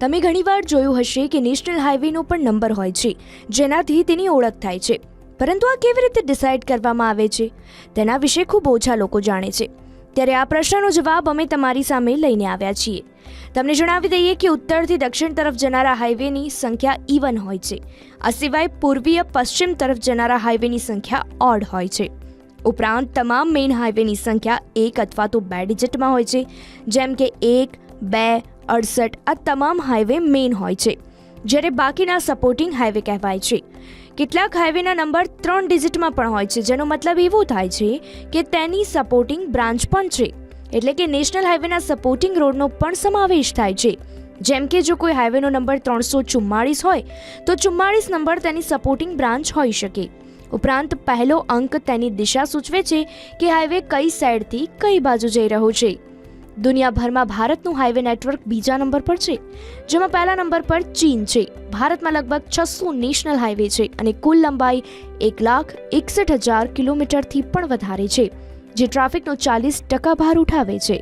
તમે ઘણીવાર જોયું હશે કે નેશનલ હાઈવેનો પણ નંબર હોય છે, જેનાથી તેની ઓળખ થાય છે. પરંતુ આ કેવી રીતે ડિસાઇડ કરવામાં આવે છે? તેના વિશે ખૂબ ઓછા લોકો જાણે છે. ત્યારે આ પ્રશ્નનો જવાબ અમે તમારી સામે લઈને આવ્યા છીએ. તમને જણાવી દઈએ કે ઉત્તરથી દક્ષિણ તરફ જનારા હાઈવેની સંખ્યા ઇવન હોય છે. આ સિવાય પૂર્વીય પશ્ચિમ તરફ જનારા હાઈવેની સંખ્યા ઓડ હોય છે. ઉપરાંત તમામ મેઇન હાઈવેની સંખ્યા એક અથવા તો બે ડિજિટમાં હોય છે, જેમ કે એક, બે અડસઠ આ તમામ હાઈવે મેઇન હોય છે, જ્યારે બાકીના સપોર્ટિંગ હાઈવે કહેવાય છે. કેટલાક હાઈવેના નંબર ત્રણ ડિજિટમાં પણ હોય છે, જેનો મતલબ એવો થાય છે કે તેની સપોર્ટિંગ બ્રાન્ચ પણ છે, એટલે કે નેશનલ હાઈવેના સપોર્ટિંગ રોડનો પણ સમાવેશ થાય છે. જેમ કે જો કોઈ હાઈવેનો નંબર ત્રણસો ચુમ્માળીસ હોય, તો ચુમ્માળીસ નંબર તેની સપોર્ટિંગ બ્રાન્ચ હોઈ શકે. ઉપરાંત પહેલો અંક તેની દિશા સૂચવે છે કે હાઈવે કઈ સાઈડથી કઈ બાજુ જઈ રહ્યો છે. દુનિયાભરમાં ભારતનું હાઈવે નેટવર્ક બીજા નંબર પર છે, જેમાં પહેલા નંબર પર ચીન છે. ભારતમાં લગભગ છસો નેશનલ હાઈવે છે અને કુલ લંબાઈ એક લાખ એકસઠ હજાર કિલોમીટરથી પણ વધારે છે, જે ટ્રાફિકનો ચાલીસ ટકા ભાર ઉઠાવે છે.